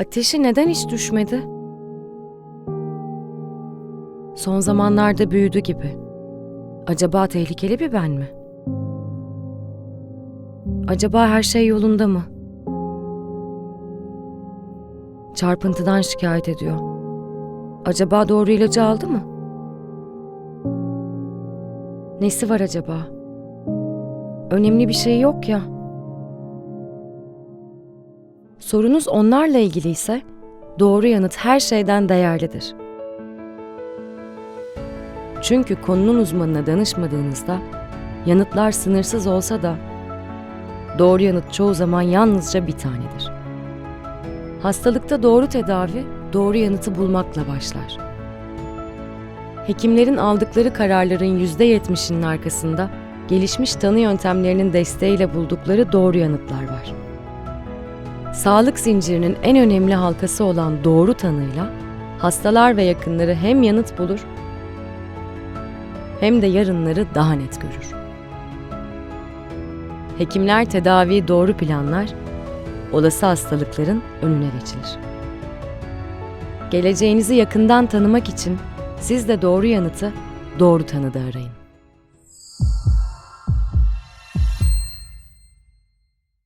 Ateşi neden hiç düşmedi? Son zamanlarda büyüdü gibi. Acaba tehlikeli bir ben mi? Acaba her şey yolunda mı? Çarpıntıdan şikayet ediyor. Acaba doğru ilacı aldı mı? Nesi var acaba? Önemli bir şey yok ya. Sorunuz onlarla ilgiliyse doğru yanıt her şeyden değerlidir. Çünkü konunun uzmanına danışmadığınızda yanıtlar sınırsız olsa da doğru yanıt çoğu zaman yalnızca bir tanedir. Hastalıkta doğru tedavi doğru yanıtı bulmakla başlar. Hekimlerin aldıkları kararların %70'inin arkasında gelişmiş tanı yöntemlerinin desteğiyle buldukları doğru yanıtlar var. Sağlık zincirinin en önemli halkası olan doğru tanıyla hastalar ve yakınları hem yanıt bulur hem de yarınları daha net görür. Hekimler tedaviyi doğru planlar, olası hastalıkların önüne geçilir. Geleceğinizi yakından tanımak için siz de doğru yanıtı doğru tanıda arayın.